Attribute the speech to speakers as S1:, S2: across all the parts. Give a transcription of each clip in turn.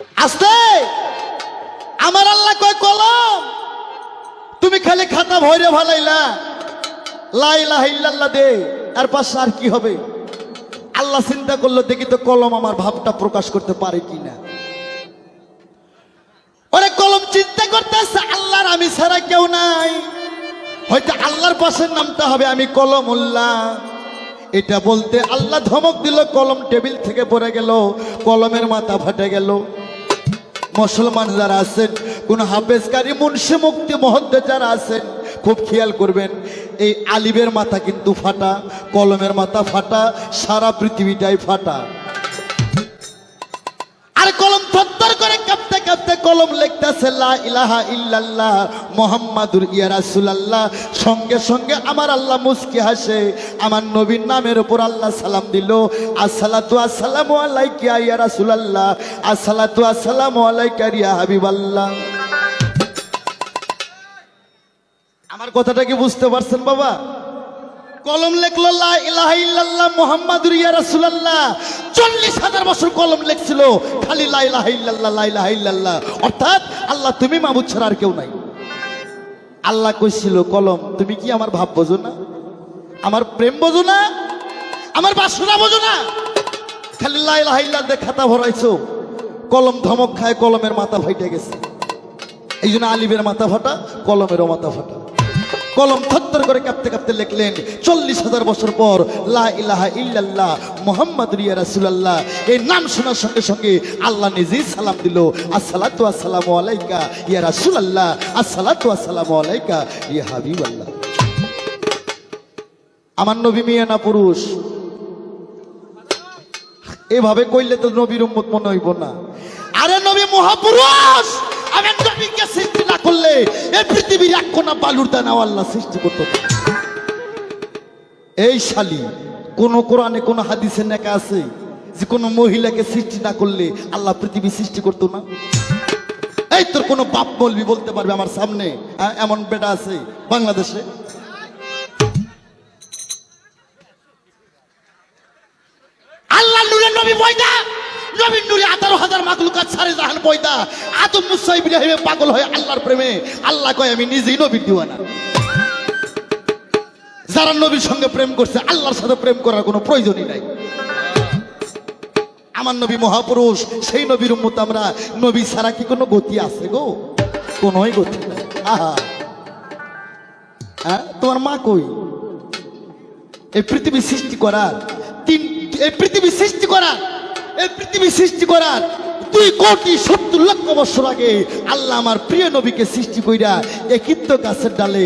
S1: আস্তে! আমার আল্লাহ কয় কলম। তুমি খালি খাতা ভরে ভালাইলা লাইলা ইল্লাল্লাহ দে আর পাশে আর কি হবে? আল্লাহ চিন্তা করল, দেখি তো কলম আমার ভাবটা প্রকাশ করতে পারে কিনা। ওরে কলম চিন্তা করতেছে, আল্লাহর আমি ছাড়া কেউ নাই। হয়তো আল্লাহর পাশের নামটা হবে আমি কলম উল্লাহ এটা বলতে আল্লাহ ধমক দিল, কলম টেবিল থেকে পড়ে গেল, কলমের মাথা ফাটে গেল। মুসলমান যারা আছেন, কোন হাফেজকারী, মুন্সি মুক্তি মহদ্দে যারা আছেন, খুব খেয়াল করবেন, এই আলিবের মাথা কিন্তু ফাটা, কলমের মাথা ফাটা, সারা পৃথিবীটাই ফাটা। আর কলম কলম লিখতেছে, লা ইলাহা ইল্লাল্লাহ মোহাম্মদুর ইয়া রাসূলুল্লাহ। সঙ্গে সঙ্গে আমার আল্লাহ মুস্কি হাসে, আমার নবীর নামের উপর আল্লাহ সালাম দিল, আসসালাতু আসসালামু আলাইকা ইয়া রাসূলুল্লাহ। আসসালাতু আসসালামু আলাইকা ইয়া হাবিবাল্লাহ। আমার কথাটা কি বুঝতে পারছেন বাবা? কলম লেখলো ইল্লাল্লাহ মুহাম্মাদুর ইয়া রাসূলুল্লাহ। 40 হাজার বছর কলম লেখছিল, খালি লা ইলাহা ইল্লাল্লাহ অর্থাৎ আল্লাহ তুমি মাবুদ ছাড়া আর কেউ নাই। আল্লাহ কইছিল, কলম, তুমি কি আমার ভাব বোঝো না? আমার প্রেম বোঝো না? আমার বাসনা বোঝো না? খালি লা ইলাহা ইল্লাল্লাহ খাতা ভরাইছো। কলম ধমক খায়, কলমের মাথা ফাইটে গেছে। এই জন্য আলিবের মাথা ফাটা, কলমেরও মাথা ফাটা। কলম থত্তর করে কাঁপতে কাঁপতে লিখলেন, চল্লিশ হাজার বছর পর, লা ইলাহা ইল্লাল্লাহ মোহাম্মদ রিয়া রাসুলাল্লাহ। এই নাম শোনার সঙ্গে সঙ্গে আল্লাহ নিজেই সালাম দিল, আসসালাতু আসসালামু আলাইকা ইয়া রাসুলাল্লাহ, আসসালাতু আসসালামু আলাইকা ইয়া হাবিব আল্লাহ আমার নবী মিয়া না পুরুষ? এভাবে কইলে তো নবীর উম্মত মনে হইব না। আরে নবী মহাপুরুষ! আমি নবীকে সৃষ্টি না করলে এই পৃথিবীর এক কোনা বালুর দানা আল্লাহ সৃষ্টি করত। এই শালি কোন কোরআনে কোন হাদিসে নেকা আছে যে কোনো মহিলাকে সৃষ্টি না করলে আল্লাহ পৃথিবী সৃষ্টি করতো না? এই তোর কোনো বাপ বলবি বলতে পারবে আমার সামনে হ্যাঁ, এমন বেটা আছে বাংলাদেশে? মাকলুকাত সারে জাহান বইদা আদম মুসা ইব্রাহিমে পাগল হয়ে আল্লাহর প্রেমে। আল্লাহ কয়, আমি নিজেই নবীর দিওয়ানা। যারা নবীর সঙ্গে প্রেম করছে, আল্লাহর সাথে প্রেম করার কোনো প্রয়োজনই নাই। আমার নবী মহাপুরুষ, সেই নবীর উম্মত আমরা। নবী ছাড়া কি কোনো গতি আছে গো? কোনোই গতি নাই। আহা। হ্যাঁ? তোমার মা কই? এই পৃথিবী সৃষ্টি করার। তিন এই পৃথিবী সৃষ্টি করার। এই পৃথিবী সৃষ্টি করার। দুই কোটি সত্তর লক্ষ বছর আগে আল্লাহ আমার প্রিয় নবীকে সৃষ্টি কইরা একিত্ব গাছের ডালে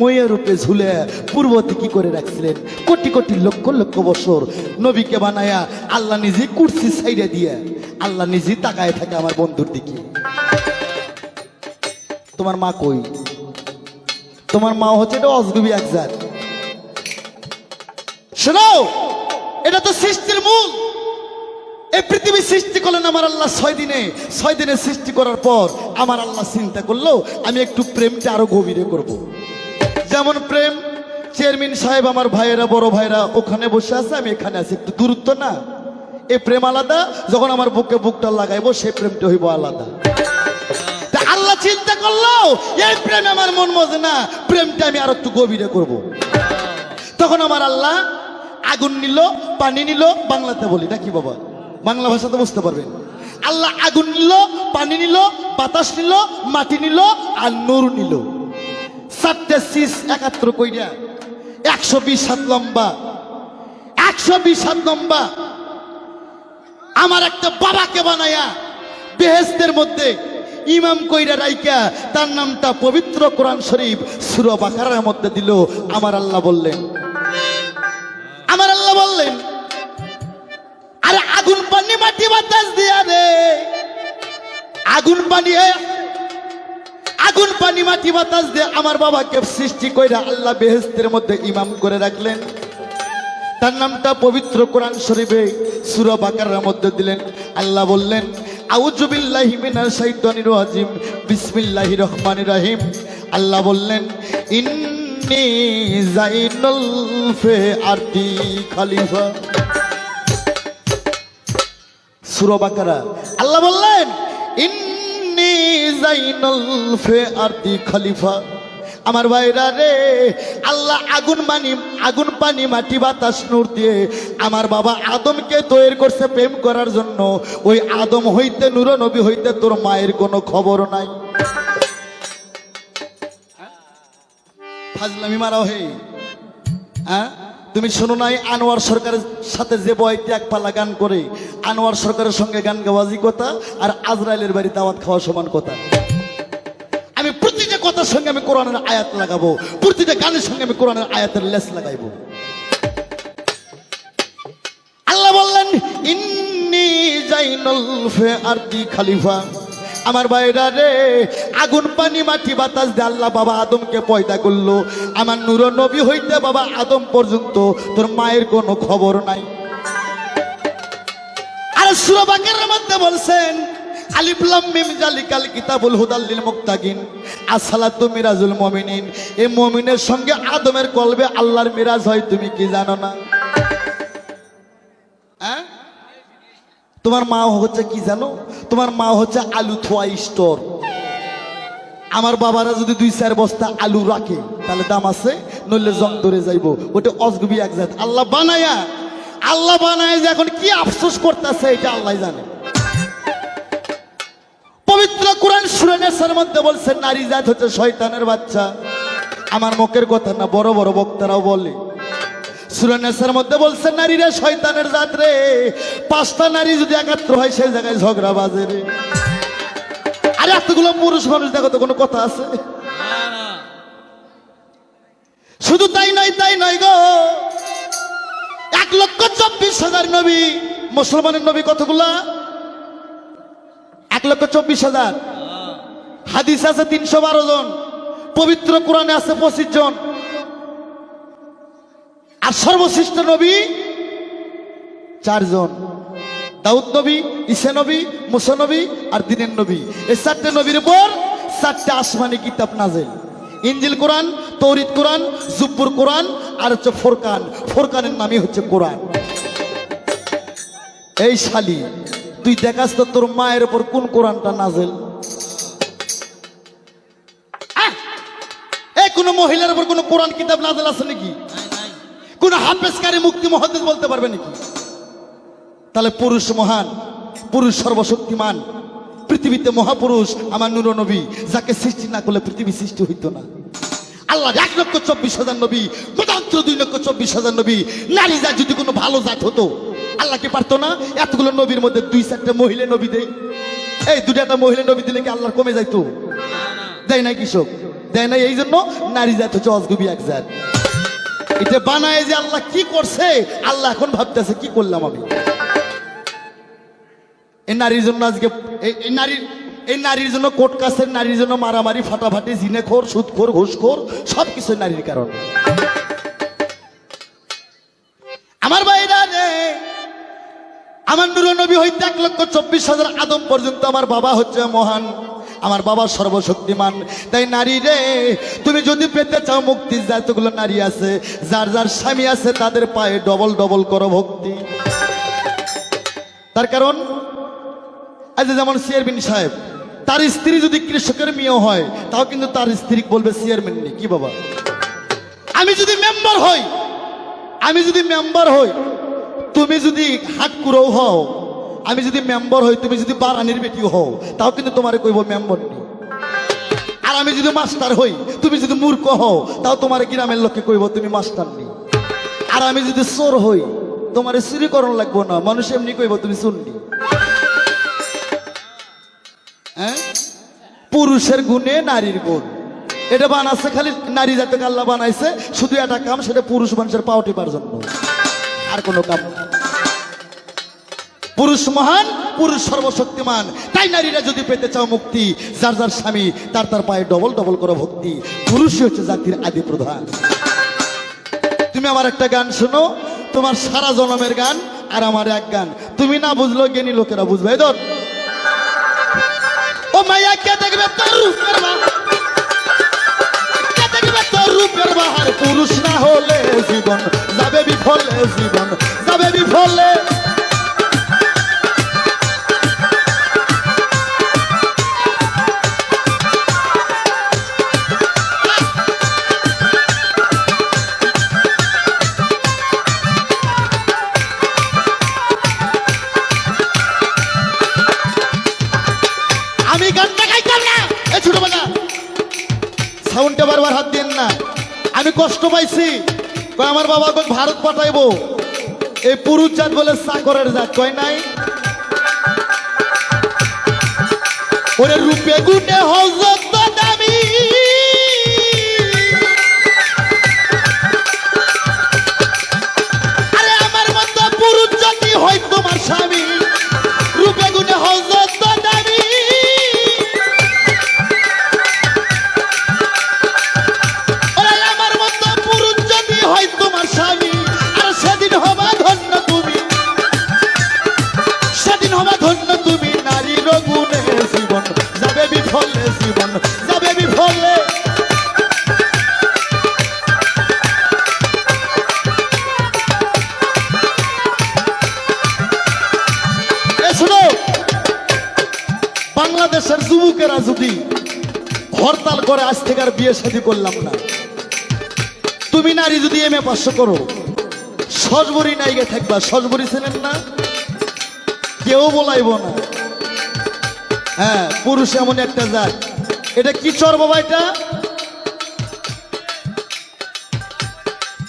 S1: ময়ের রূপে ঝুলে পূর্ব কি করে রাখছিলেন। কোটি কোটি লক্ষ লক্ষ বছর নবীকে বানায়া আল্লাহ নিজে কুর্সি সাইডে দিয়ে আল্লাহ নিজে তাকায় থাকে আমার বন্ধুর দিকে। তোমার মা কই? তোমার মা হচ্ছে এটা অজগবি একজাত। শোনাও এটা তো সৃষ্টির মূল। এই পৃথিবী সৃষ্টি করলেন আমার আল্লাহ ছয় দিনে। ছয় দিনে সৃষ্টি করার পর আমার আল্লাহ চিন্তা করল, আমি একটু প্রেমটা আরও গভীরে করব। যেমন প্রেম, চেয়ারম্যান সাহেব আমার ভাইয়েরা, বড় ভাইরা ওখানে বসে আছে, আমি এখানে আছি। একটু দূরত্ব না। এ প্রেম আলাদা, যখন আমার বুকে বুকটা লাগাইবো সেই প্রেমটা হইব আলাদা। আল্লাহ চিন্তা করল, এই প্রেম আমার মন মজে না, প্রেমটা আমি আরও একটু গভীরে করব। তখন আমার আল্লাহ আগুন নিল, পানি নিল, বাংলাতে বলি, নাকি বাবা? বাংলা ভাষাতে বুঝতে পারবেন। আল্লাহ আগুন নিল, পানি নিল, বাতাস নিল, মাটি নিল, আর নূর নিল। চারটে শীষ একাত্র কইরা, একশো বিশ হাত লম্বা। একশো বিশ হাত লম্বা। আমার একটা বাবাকে বানায়া বেহেস্তের মধ্যে ইমাম কইরা রাইকা তার নামটা পবিত্র কোরআন শরীফ সুর বাকারার মধ্যে দিল। আমার আল্লাহ বললেন আগুন পানি মাটি বাতাস দিয়া রে। আগুন পানি আগুন পানি মাটি বাতাস দিয়ে আমার বাবাকে সৃষ্টি কইরা আল্লাহ বেহেস্তের মধ্যে ইমাম করে রাখলেন। তার নামটা পবিত্র কোরআন শরীফে সূরা বাকারার মধ্যে দিলেন। আল্লাহ বললেন, আউযু বিল্লাহি মিনাশ শাইতানির রাজিম, বিসমিল্লাহির রহমানির রহিম। আল্লাহ বললেন, ইন্নী জাইনুল ফে আরদি খলিফা। সূরা বাকারা। আল্লাহ বললেন, ইন্নি জাইনুল ফে আরদি খলিফা। আমার ভাইরা রে, আল্লাহ আগুন মানি, আগুন পানি, মাটি, বাতাস, নূর দিয়ে আমার বাবা আদমকে তৈরি করছে প্রেম করার জন্য। ওই আদম হইতে নূর, নবী হইতে তোর মায়ের কোনো খবর নাই। ফাজলামি মারাও হে হ্যাঁ? তুমি শোনো নাই, আনোয়ার সরকারের সাথে যে বয়টি এক পালা গান করে আনোয়ার সরকারের সঙ্গে গান গাওয়াজি কথা আর আজরাইলের বাড়ি দাওয়াত খাওয়া সমান কথা। আমি প্রতিটা কথার সঙ্গে আমি কোরআনের আয়াত লাগাবো, প্রতিটা গানের সঙ্গে আমি কোরআনের আয়াতের লেস লাগাইবো। আল্লাহ বললেন, ইন্নি জাইনুল ফে আরদি খলিফা। আমার ভাইরা রে, আগুন, পানি, মাটি, বাতাস দিয়ে আল্লাহ বাবা আদমকে পয়দা করল। আমার নূর নবী হইতে বাবা আদম পর্যন্ত তোর মায়ের কোনো খবর নাই। সুরবাকের মধ্যে বলছেন আলিফলাম কিতাবুল সঙ্গে আদমের কলবে আল্লাহর মিরাজ হয়, তুমি কি জানো না? হ্যাঁ তোমার মা হচ্ছে কি জানো? তোমার মা হচ্ছে আলু থোয়া স্টোর। আমার বাবারা যদি দুই চার বস্তা আলু রাখে, তাহলে দাম আছে, নইলে জং ধরে যাইব। ওটা অজগবি এক জাত। আল্লাহ বানায়া আল্লাহ বানায় যে এখন কি আফসোস করতেছে এটা আল্লাহ জানে। পবিত্র কোরআন সুরেনেসার মধ্যে বলছে নারী জাত হচ্ছে শয়তানের বাচ্চা। আমার মুখের কথা না বড় বড় বক্তারাও বলে। সুরানেসার মধ্যে বলছে নারীরা শয়তানের জাত রে। পাঁচটা নারী যদি একাত্র হয় সেই জায়গায় ঝগড়া বাজে রে। আরে এতগুলো পুরুষ মানুষ দেখো তো কোনো কথা আছে? শুধু তাই নয় তাই নয় গো। লক্ষ চব্বিশ হাজার নবী। মুসলমানের নবী কতগুলা? এক লক্ষ চব্বিশ হাজার। হাদিস আছে তিনশো বারো জন। পবিত্র কোরআনে আছে পঁচিশ জন। আর সর্বশ্রেষ্ঠ নবী চারজন। দাউদ নবী ঈশা নবী, মুসা নবী আর দিনের নবী। এই চারটে নবীর উপর চারটে আসমানি কিতাব নাজেল ইঞ্জিল কোরআন তৌরিদ কোরআন, জুব্বুর কোরআন, আর হচ্ছে ফোরকান। ফোরকানের নামই হচ্ছে কোরআন। এই শালি, তুই দেখাস তো তোর মায়ের উপর কোন কোরআনটা নাজেল? মহিলার উপর কোন কোরআন কিতাব নাজেল আছে নাকি? কোন হাফেজকারী মুক্তি মহাদেশ বলতে পারবে নাকি? তাহলে পুরুষ মহান, পুরুষ সর্বশক্তিমান। পৃথিবীতে মহাপুরুষ আমার নবী, যাকে সৃষ্টি না করলে পৃথিবী সৃষ্টি হইতো না। আল্লাহ এক লক্ষ চব্বিশ হাজার নবী মতান্তর দুই লক্ষ চব্বিশ হাজার নবী, নারী জাত যদি কোনো ভালো জাত হতো, আল্লাহ কি পারতো না? এতগুলো নবীর মধ্যে দুই চারটা মহিলা নবী দেয়। এই দুটা মহিলা নবী দিলে কি আল্লাহ কমে যাইতো? দেয় নাই কৃষক। দেয় নাই, এই জন্য নারী জাত হচ্ছে অজগুবি এক জাত। এটা বানায় যে আল্লাহ কি করছে? আল্লাহ এখন ভাবতেছে, কি করলাম আমি? এই নারীর জন্য আজকে এই- নারীর এই নারীর জন্য কোর্ট কাছের নারীর জন্য মারামারি, ফাটাফাটি জিনেখোর সুদখোর, ঘুষখোর সব কিছু নারীর কারণ। আমার বাইরা রে, আমার নুর নবী হইতে এক লক্ষ চব্বিশ হাজার আদম পর্যন্ত আমার বাবা হচ্ছে মহান, আমার বাবা সর্বশক্তিমান। তাই নারী রে, তুমি যদি পেতে চাও মুক্তি, যতগুলো নারী আছে, যার যার স্বামী আছে, তাদের পায়ে ডবল ডবল করো ভক্তি। তার কারণ যেমন চেয়ারম্যান সাহেব, তার স্ত্রী যদি কৃষকের মেয়েও হয়, তাও কিন্তু তার স্ত্রী বলবে চেয়ারম্যান নেই, কি বাবা? আমি যদি মেম্বার হই, আমি যদি মেম্বার হই, তুমি যদি হাট কুড়ো হও, আমি যদি মেম্বার হই, তুমি যদি বারানির বেটি হও, তাও কিন্তু তোমারে কইব মেম্বার নেই। আর আমি যদি মাস্টার হই, তুমি যদি মূর্খ হও, তাও তোমার গ্রামের লোককে কইব তুমি মাস্টার নেই। আর আমি যদি চোর হই, তোমার চুরিকরণ লাগবো না, মানুষ এমনি কইব তুমি শুননি হ্যাঁ? পুরুষের গুণে নারীর গুণ। এটা বানাচ্ছে খালি নারী জাতকে আল্লাহ বানাইছে, শুধু একটা কাম, সেটা পুরুষ মানুষের পাও টিপার জন্য। আর কোনো কাম পুরুষ মহান, পুরুষ সর্বশক্তিমান। তাই নারীরা যদি পেতে চাও মুক্তি, যার যার স্বামী, তার তার পায়ে ডবল ডবল করে ভক্তি। পুরুষই হচ্ছে জাতির আদি প্রধান। তুমি আমার একটা গান শোনো, তোমার সারা জনমের গান আর আমার এক গান। তুমি না বুঝলো জ্ঞানী লোকেরা বুঝবে। ধর। মাইয়া কে দেখবে তোর রূপের কে দেখবে তোর রূপের বাহার পুরুষ না হলে জীবন যাবে বিফলে জীবন, যাবে বিফলে আমি কষ্ট পাইছি। কয়, আমার বাবা কই ভারত পাঠাইবো। এই পুরুষ জাত বলে সাগরের জাত, কয় নাই? ওরে রূপে গুটে হজত জীবন। যাবে বিফলে বাংলাদেশের যুবকেরা যদি হরতাল করে আজ থেকে আর বিয়ে শাদী করলাম না, তুমি নারী যদি এম এ পাঁচশো করো, সজবরি নাইগে থাকবা, সজবরি ছিলেন না? কেউ বলাইব না। হ্যাঁ পুরুষ এমন একটা জাত এটা কি চর বাবা এটা?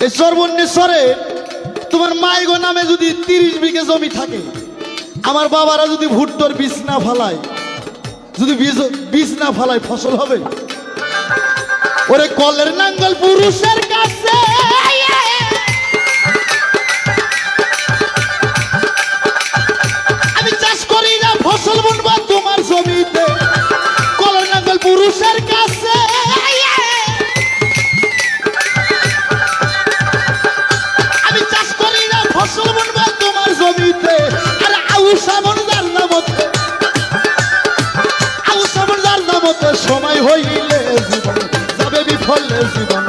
S1: এই চরবন্যেশ্বরে তোমার মাইগো নামে যদি তিরিশ বিঘে জমি থাকে, আমার বাবারা যদি ভুট্টোর বীজ না ফালায়, যদি বীজ না ফালায়, ফসল হবে? ওরে কলের নাঙ্গল পুরুষের কাছে হইলে জীবন যাবে বিফলে জীবন।